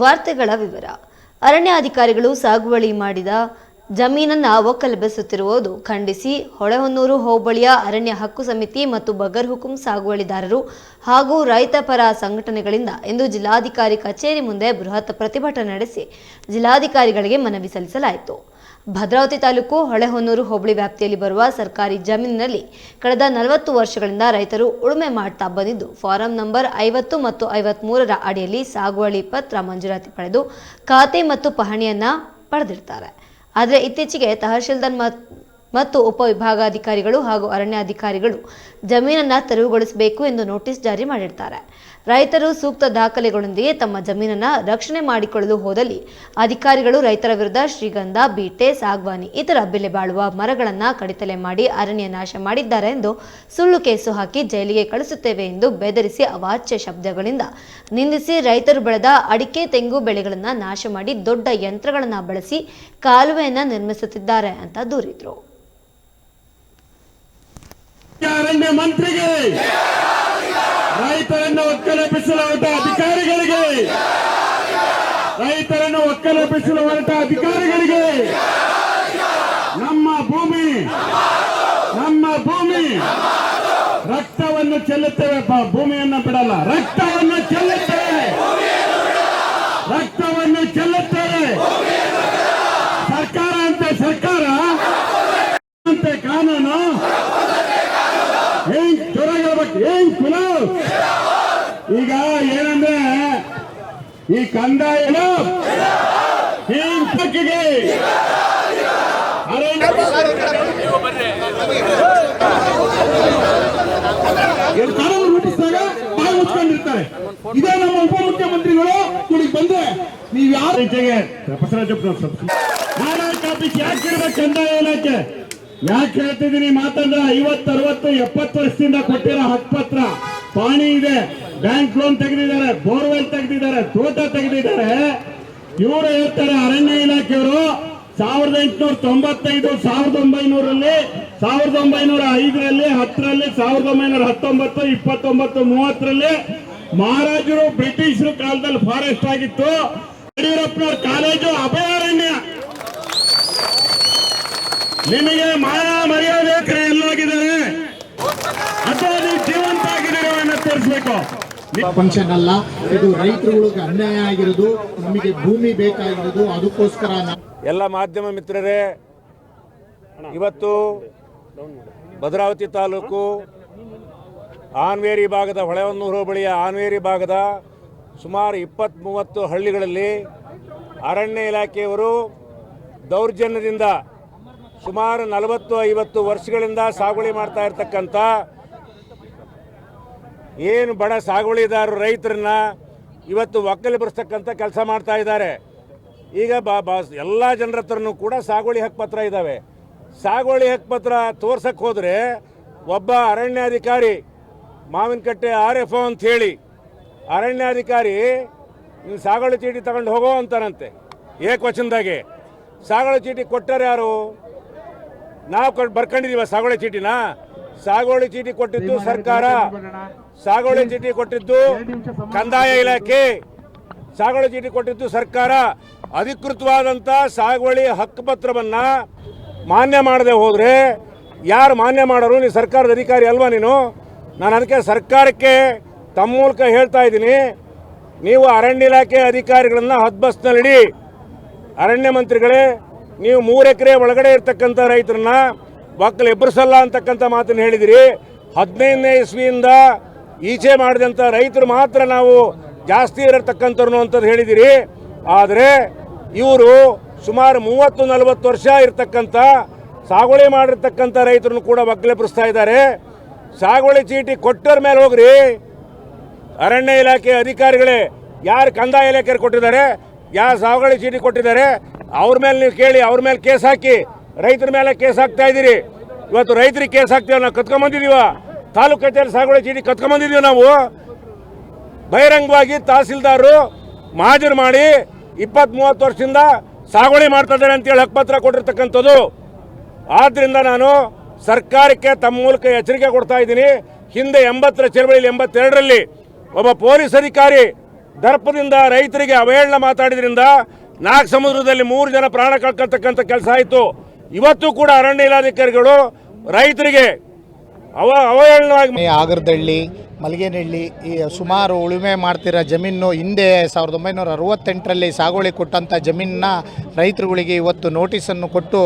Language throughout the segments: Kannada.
ವಾರ್ತೆಗಳ ವಿವರ. ಅರಣ್ಯಾಧಿಕಾರಿಗಳು ಸಾಗುವಳಿ ಮಾಡಿದ ಜಮೀನನ್ನು ಒಕ್ಕಲೆಬ್ಬಿಸುತ್ತಿರುವುದು ಖಂಡಿಸಿ. ಹೊಳೆಹೊನ್ನೂರು ಹೋಬಳಿಯ ಅರಣ್ಯ ಹಕ್ಕು ಸಮಿತಿ ಮತ್ತು ಬಗರ್ ಹುಕುಂ ಸಾಗುವಳಿದಾರರು ಹಾಗೂ ರೈತ ಪರ ಸಂಘಟನೆಗಳಿಂದ ಇಂದು ಜಿಲ್ಲಾಧಿಕಾರಿ ಕಚೇರಿ ಮುಂದೆ ಬೃಹತ್ ಪ್ರತಿಭಟನೆ ನಡೆಸಿ ಜಿಲ್ಲಾಧಿಕಾರಿಗಳಿಗೆ ಮನವಿ ಸಲ್ಲಿಸಲಾಯಿತು. ಭದ್ರಾವತಿ ತಾಲೂಕು ಹೊಳೆಹೊನ್ನೂರು ಹೋಬಳಿ ವ್ಯಾಪ್ತಿಯಲ್ಲಿ ಬರುವ ಸರ್ಕಾರಿ ಜಮೀನಿನಲ್ಲಿ ಕಳೆದ ನಲವತ್ತು ವರ್ಷಗಳಿಂದ ರೈತರು ಉಳುಮೆ ಮಾಡ್ತಾ ಬಂದಿದ್ದು. ಫಾರಂ ನಂಬರ್ ಐವತ್ತು ಮತ್ತು ಐವತ್ಮೂರರ ಅಡಿಯಲ್ಲಿ ಸಾಗುವಳಿ ಪತ್ರ ಮಂಜೂರಾತಿ ಪಡೆದು ಖಾತೆ ಮತ್ತು ಪಹಣಿಯನ್ನ ಪಡೆದಿರ್ತಾರೆ. ಆದರೆ ಇತ್ತೀಚೆಗೆ ತಹಶೀಲ್ದಾರ್ ಮತ್- ಮತ್ತು ಉಪವಿಭಾಗಾಧಿಕಾರಿಗಳು ಹಾಗೂ ಅರಣ್ಯಾಧಿಕಾರಿಗಳು ಜಮೀನನ್ನ ತೆರವುಗೊಳಿಸಬೇಕು ಎಂದು ನೋಟಿಸ್ ಜಾರಿ ಮಾಡಿರ್ತಾರೆ. ರೈತರು ಸೂಕ್ತ ದಾಖಲೆಗಳೊಂದಿಗೆ ತಮ್ಮ ಜಮೀನನ್ನ ರಕ್ಷಣೆ ಮಾಡಿಕೊಳ್ಳಲು ಹೋದಲ್ಲಿ ಅಧಿಕಾರಿಗಳು ರೈತರ ವಿರುದ್ಧ ಶ್ರೀಗಂಧ, ಬೀಟೆ, ಸಾಗ್ವಾನಿ, ಇತರ ಬೆಲೆ ಬಾಳುವ ಮರಗಳನ್ನ ಕಡಿತಲೆ ಮಾಡಿ ಅರಣ್ಯ ನಾಶ ಮಾಡಿದ್ದಾರೆ ಎಂದು ಸುಳ್ಳು ಕೇಸು ಹಾಕಿ ಜೈಲಿಗೆ ಕಳಿಸುತ್ತೇವೆ ಎಂದು ಬೆದರಿಸಿ ಅವಾಚ್ಯ ಶಬ್ದಗಳಿಂದ ನಿಂದಿಸಿ ರೈತರು ಬೆಳೆದ ಅಡಿಕೆ, ತೆಂಗು ಬೆಳೆಗಳನ್ನ ನಾಶ ಮಾಡಿ ದೊಡ್ಡ ಯಂತ್ರಗಳನ್ನ ಬಳಸಿ ಕಾಲುವೆಯನ್ನ ನಿರ್ಮಿಸುತ್ತಿದ್ದಾರೆ ಅಂತ ದೂರಿದ್ರು. ಅರಣ್ಯ ಮಂತ್ರಿಗೆ ರೈತರನ್ನು ಒಕ್ಕಲೆಬ್ಬಿಸಲು ಅಧಿಕಾರಿಗಳಿಗೆ. ರೈತರನ್ನು ಒಕ್ಕಲೆಬ್ಬಿಸಲು ಹೊರಟ ಅಧಿಕಾರಿಗಳಿಗೆ. ನಮ್ಮ ಭೂಮಿ ನಮ್ಮ ಭೂಮಿ. ರಕ್ತವನ್ನು ಚೆಲ್ಲುತ್ತೇವೆ. ಭೂಮಿಯನ್ನು ಬಿಡಲ್ಲ. ರಕ್ತವನ್ನು ಚೆಲ್ಲುತ್ತೇವೆ. ರಕ್ತವನ್ನು ಚೆಲ್ಲುತ್ತೇವೆ. ಸರ್ಕಾರ ಅಂತ ಸರ್ಕಾರ. ಅಂತೆ ಕಾನೂನು. ಏನ್ ಜೋರಾಗಿರ್ಬೇಕು ಏನ್ ಕುಲ? ಈಗ ಏನಂದ್ರೆ ಈ ಕಂದಾಯ ಅರಣ್ಯ ಇವ್ರು ಕಾನೂನು ರೂಪಿಸಿದಾಗ ಬಾಯಿ ಮುಚ್ಕೊಂಡಿರ್ತಾರೆ. ಇದೇ ನಮ್ಮ ಉಪಮುಖ್ಯಮಂತ್ರಿಗಳು ಇಲ್ಲಿಗೆ ಬಂದ್ರೆ ನೀವ್ ಯಾರು ಈಚೆಗೆ ನಾರಾಯಣ ಆಫೀಸ್ ಯಾಕೆ ಇರ್ಬೇಕು ಕಂದಾಯ ಇಲಾಖೆ? ಯಾಕೆ ಹೇಳ್ತಿದ್ದೀನಿ ಮಾತಂದ್ರೆ ಐವತ್ತು, ಅರವತ್ತು, ಎಪ್ಪತ್ತು ವರ್ಷದಿಂದ ಕೊಟ್ಟಿರೋ ಹಕ್ಕುಪತ್ರ ಪಾಣಿ ಇದೆ. ಬ್ಯಾಂಕ್ ಲೋನ್ ತೆಗೆದಿದ್ದಾರೆ ಬೋರ್ವೆಲ್ ತೆಗೆದಿದ್ದಾರೆ, ತೋಟ ತೆಗೆದಿದ್ದಾರೆ. ಇವರು ಹೇಳ್ತಾರೆ, ಅರಣ್ಯ ಇಲಾಖೆಯವರು ಸಾವಿರದ ಎಂಟುನೂರ ತೊಂಬತ್ತೈದು, ಸಾವಿರದ ಒಂಬೈನೂರಲ್ಲಿ, ಸಾವಿರದ ಒಂಬೈನೂರ ಐದರಲ್ಲಿ, ಹತ್ತರಲ್ಲಿ, ಸಾವಿರದ ಒಂಬೈನೂರ ಹತ್ತೊಂಬತ್ತು, ಇಪ್ಪತ್ತೊಂಬತ್ತು, ಮೂವತ್ತರಲ್ಲಿ ಮಹಾರಾಜರು ಬ್ರಿಟಿಷರು ಕಾಲದಲ್ಲಿ ಫಾರೆಸ್ಟ್ ಆಗಿತ್ತು. ಯಡಿಯೂರಪ್ಪನವ್ರ ಕಾಲೇಜು ಅಭಯಾರಣ್ಯ. ನಿಮಗೆ ಮಾಯಾ ಮರ್ಯಾದೆ ಎಲ್ಲೋಗಿದ್ದಾರೆ ಅಥವಾ ನೀವು ಜೀವಂತ ಆಗಿದ್ದೀರೋ ಅನ್ನೋ ತೋರಿಸ್ಬೇಕು. ಫಂಕ್ಷನ್ ಅಲ್ಲ ಇದು ರೈತರುಗಳಿಗೆ ಅನ್ಯಾಯ ಆಗಿರೋದು, ನಮಗೆ ಭೂಮಿ ಬೇಕಾಗಿರೋದು, ಅದಕ್ಕೋಸ್ಕರ ಎಲ್ಲ ಮಾಧ್ಯಮ ಮಿತ್ರರೇ, ಇವತ್ತು ಭದ್ರಾವತಿ ತಾಲೂಕು ಆನ್ವೇರಿ ಭಾಗದ ಹೊಳೆಹೊನ್ನೂರು ಹೋಬಳಿಯ ಆನ್ವೇರಿ ಭಾಗದ ಸುಮಾರು ಇಪ್ಪತ್ತ್ ಮೂವತ್ತು ಹಳ್ಳಿಗಳಲ್ಲಿ ಅರಣ್ಯ ಇಲಾಖೆಯವರು ದೌರ್ಜನ್ಯದಿಂದ ಸುಮಾರು ನಲವತ್ತು ಐವತ್ತು ವರ್ಷಗಳಿಂದ ಸಾಗುವಳಿ ಮಾಡ್ತಾ ಇರ್ತಕ್ಕಂಥ ಏನು ಬಡ ಸಾಗುವಳಿದಾರರು ರೈತರನ್ನ ಇವತ್ತು ಒಕ್ಕಲಿಬರಿಸ್ತಕ್ಕಂಥ ಕೆಲಸ ಮಾಡ್ತಾ ಇದ್ದಾರೆ. ಈಗ ಬಾ ಬಾ ಎಲ್ಲ ಜನರ ಹತ್ರನೂ ಕೂಡ ಸಾಗುವಳಿ ಹಕ್ಕುಪತ್ರ ಇದ್ದಾವೆ ಸಾಗುವಳಿ ಹಕ್ಕುಪತ್ರ ತೋರ್ಸಕ್ಕೆ ಹೋದರೆ ಒಬ್ಬ ಅರಣ್ಯಾಧಿಕಾರಿ ಮಾವಿನಕಟ್ಟೆ ಆರ್ ಎಫ್ ಅಂತ ಹೇಳಿ ಅರಣ್ಯಾಧಿಕಾರಿ ನೀನು ಸಾಗುವಳಿ ಚೀಟಿ ತಗೊಂಡು ಹೋಗೋ ಅಂತಾನಂತೆ. ಏಕವಚನದಾಗೆ. ಸಾಗುವಳಿ ಚೀಟಿ ಕೊಟ್ಟರೆ ಯಾರು? ನಾವು ಕೊಟ್ಟು ಬರ್ಕೊಂಡಿದೀವ ಸಾಗುವಳಿ ಚೀಟಿನ? ಸಾಗುವಳಿ ಚೀಟಿ ಕೊಟ್ಟಿದ್ದು ಸರ್ಕಾರ. ಸಾಗುವಳಿ ಚೀಟಿ ಕೊಟ್ಟಿದ್ದು ಕಂದಾಯ ಇಲಾಖೆ. ಸಾಗುವಳಿ ಚೀಟಿ ಕೊಟ್ಟಿದ್ದು ಸರ್ಕಾರ. ಅಧಿಕೃತವಾದಂಥ ಸಾಗುವಳಿ ಹಕ್ಕುಪತ್ರವನ್ನ ಮಾನ್ಯ ಮಾಡದೆ ಹೋದರೆ ಯಾರು ಮಾನ್ಯ ಮಾಡೋರು? ನೀನು ಸರ್ಕಾರದ ಅಧಿಕಾರಿ ಅಲ್ವಾ ನೀನು? ನಾನು ಅದಕ್ಕೆ ಸರ್ಕಾರಕ್ಕೆ ತಮ್ಮ ಮೂಲಕ ಹೇಳ್ತಾ ಇದ್ದೀನಿ. ನೀವು ಅರಣ್ಯ ಇಲಾಖೆ ಅಧಿಕಾರಿಗಳನ್ನ ಹದ್ಬಸ್ನಲ್ಲಿಡಿ ಅರಣ್ಯ ಮಂತ್ರಿಗಳೇ, ನೀವು ಮೂರು ಎಕರೆ ಒಳಗಡೆ ಇರ್ತಕ್ಕಂಥ ರೈತರನ್ನ ಒಕ್ಕಲು ಎಬ್ಬರಿಸಲ್ಲ ಅಂತಕ್ಕಂಥ ಮಾತನ್ನು ಹೇಳಿದಿರಿ. ಹದಿನೈದನೇ ಇಸ್ವಿಯಿಂದ ಈಚೆ ಮಾಡಿದಂಥ ರೈತರು ಮಾತ್ರ ನಾವು ಜಾಸ್ತಿ ಇರತಕ್ಕಂಥವ್ರು ಅಂತದ್ದು ಹೇಳಿದಿರಿ. ಆದರೆ ಇವರು ಸುಮಾರು ಮೂವತ್ತು ನಲವತ್ತು ವರ್ಷ ಇರತಕ್ಕಂಥ, ಸಾಗುವಳಿ ಮಾಡಿರ್ತಕ್ಕಂಥ ರೈತರನ್ನು ಕೂಡ ಒಕ್ಕಲೆಬ್ಬರಿಸ್ತಾ ಇದ್ದಾರೆ. ಸಾಗುವಳಿ ಚೀಟಿ ಕೊಟ್ಟರ ಮೇಲೆ ಹೋಗ್ರಿ. ಅರಣ್ಯ ಇಲಾಖೆ ಅಧಿಕಾರಿಗಳೇ, ಯಾರು ಕಂದಾಯ ಇಲಾಖೆಯವ್ರು ಕೊಟ್ಟಿದ್ದಾರೆ, ಯಾರು ಸಾಗುವಳಿ ಚೀಟಿ ಕೊಟ್ಟಿದ್ದಾರೆ, ಅವ್ರ ಮೇಲೆ ನೀವು ಕೇಳಿ, ಅವ್ರ ಮೇಲೆ ಕೇಸ್ ಹಾಕಿ, ರೈತರ ಮೇಲೆ ಕೇಸ್ ಹಾಕ್ತಾ ಇದ್ದೀರಿ. ಇವತ್ತು ರೈತರಿಗೆ ಕೇಸ್ ಹಾಕ್ತೀವಿ ನಾವು ಕತ್ಕೊಂಬಂದಿದೀವ ತಾಲೂಕು ಕಚೇರಿ ಸಾಗುವಳಿ ಚೀಟಿ ಕತ್ಕೊಂಬಂದಿದ್ದೀವಿ ನಾವು. ಬಹಿರಂಗವಾಗಿ ತಹಸೀಲ್ದಾರರು ಮಾಜರ್ ಮಾಡಿ ಇಪ್ಪತ್ತ್ ಮೂವತ್ತು ವರ್ಷದಿಂದ ಸಾಗುವಳಿ ಮಾಡ್ತಾ ಇದ್ದಾರೆ ಅಂತೇಳಿ ಹಕ್ಕುಪತ್ರ ಕೊಟ್ಟಿರ್ತಕ್ಕಂಥದ್ದು. ಆದ್ದರಿಂದ ನಾನು ಸರ್ಕಾರಕ್ಕೆ ತಮ್ಮ ಮೂಲಕ ಎಚ್ಚರಿಕೆ ಕೊಡ್ತಾ ಇದ್ದೀನಿ. ಹಿಂದೆ ಎಂಬತ್ತರ ಚಳವಳಿಯಲ್ಲಿ ಎಂಬತ್ತೆರಡರಲ್ಲಿ ಒಬ್ಬ ಪೊಲೀಸ್ ಅಧಿಕಾರಿ ದರ್ಪದಿಂದ ರೈತರಿಗೆ ಅವಹೇಳನ ಮಾತಾಡಿದ್ರಿಂದ ನಾಲ್ಕು ಸಮುದ್ರದಲ್ಲಿ ಮೂರು ಜನ ಪ್ರಾಣ ಕಳ್ಕೊಳ್ತಕ್ಕಂಥ ಕೆಲಸ ಆಯಿತು. ಇವತ್ತು ಕೂಡ ಅರಣ್ಯ ಇಲಾಧಿಕಾರಿಗಳು ರೈತರಿಗೆ ಅವ ಅವಹೇಳನವಾಗಿ ಆಗರದಳ್ಳಿ ಮಲ್ಗೇನಹಳ್ಳಿ ಈ ಸುಮಾರು ಉಳುಮೆ ಮಾಡ್ತಿರೋ ಜಮೀನು ಹಿಂದೆ ಸಾವಿರದ ಒಂಬೈನೂರ ಅರವತ್ತೆಂಟರಲ್ಲಿ ಸಾಗುವಳಿ ಕೊಟ್ಟಂಥ ಜಮೀನನ್ನ ರೈತರುಗಳಿಗೆ ಇವತ್ತು ನೋಟಿಸನ್ನು ಕೊಟ್ಟು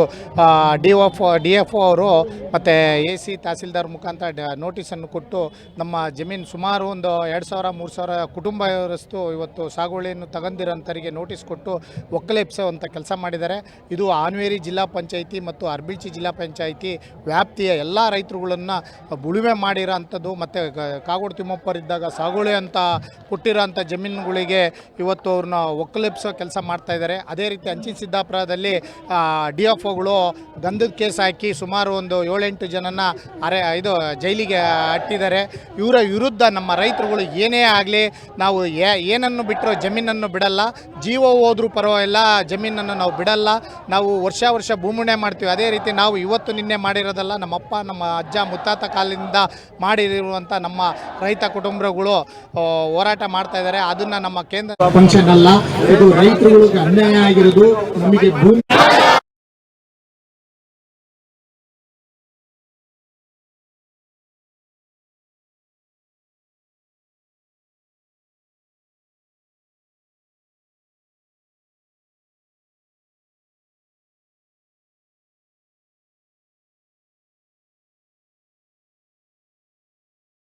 D F D F O ಅವರು ಮತ್ತು ಎ ಸಿ ತಹಸೀಲ್ದಾರ್ ಮುಖಾಂತರ ನೋಟಿಸನ್ನು ಕೊಟ್ಟು ನಮ್ಮ ಜಮೀನು ಸುಮಾರು ಒಂದು ಎರಡು ಸಾವಿರ, ಮೂರು ಸಾವಿರ ಕುಟುಂಬ ಇವರಷ್ಟು ಇವತ್ತು ಸಾಗುವಳಿಯನ್ನು ತಗೊಂಡಿರೋಂಥವರಿಗೆ ನೋಟಿಸ್ ಕೊಟ್ಟು ಒಕ್ಕಲೆಪ್ಸುವಂಥ ಕೆಲಸ ಮಾಡಿದ್ದಾರೆ. ಇದು ಆನ್ವೇರಿ ಜಿಲ್ಲಾ ಪಂಚಾಯಿತಿ ಮತ್ತು ಅರ್ಬಿಳ್ಚಿ ಜಿಲ್ಲಾ ಪಂಚಾಯಿತಿ ವ್ಯಾಪ್ತಿಯ ಎಲ್ಲ ರೈತರುಗಳನ್ನು ಉಳುಮೆ ಮಾಡಿರೋ ಅಂಥದ್ದು ಮತ್ತು ಕಾಗೋಡು ತಿಮ್ಮಪ್ಪರಿದ್ದಾಗ ಸಾಗುಳಿ ಅಂತ ಕೊಟ್ಟಿರೋ ಅಂಥ ಜಮೀನುಗಳಿಗೆ ಇವತ್ತು ಅವ್ರನ್ನ ಒಕ್ಕಲೆಪ್ಸೋ ಕೆಲಸ ಮಾಡ್ತಾ ಇದ್ದಾರೆ. ಅದೇ ರೀತಿ ಅಂಚಿನ ಸಿದ್ದಾಪುರದಲ್ಲಿ ಡಿ ಎಫ್ ಒಗಳು ಗಂಧದ ಕೇಸ್ ಹಾಕಿ ಸುಮಾರು ಒಂದು ಏಳೆಂಟು ಜನನ ಅರೆ, ಇದು ಜೈಲಿಗೆ ಅಟ್ಟಿದ್ದಾರೆ. ಇವರ ವಿರುದ್ಧ ನಮ್ಮ ರೈತರುಗಳು ಏನೇ ಆಗಲಿ ನಾವು ಏನನ್ನು ಬಿಟ್ಟರೂ ಜಮೀನನ್ನು ಬಿಡಲ್ಲ. ಜೀವ ಹೋದರೂ ಪರವಾಗಿಲ್ಲ, ಜಮೀನನ್ನು ನಾವು ಬಿಡಲ್ಲ. ನಾವು ವರ್ಷ ವರ್ಷ ಭೂಮಿಣೆ ಮಾಡ್ತೀವಿ. ಅದೇ ರೀತಿ ನಾವು ಇವತ್ತು ನಿನ್ನೆ ಮಾಡಿರೋದಲ್ಲ, ನಮ್ಮಪ್ಪ, ನಮ್ಮ ಅಜ್ಜ, ಮುತ್ತಾತ ಕಾಲದಿಂದ ಮಾಡಿರುವಂಥ ನಮ್ಮ ರೈತ ಕುಟುಂಬಗಳು ಹೋರಾಟ ಮಾಡ್ತಾ ಇದ್ದಾರೆ. ಅದನ್ನು ನಮ್ಮ ಕೇಂದ್ರ ಫಂಕ್ಷನ್ ಅಲ್ಲ ಇದು ರೈತರುಗಳಿಗೆ ಅನ್ಯಾಯ ಆಗಿರೋದು ನಮಗೆ ಭೂಮಿ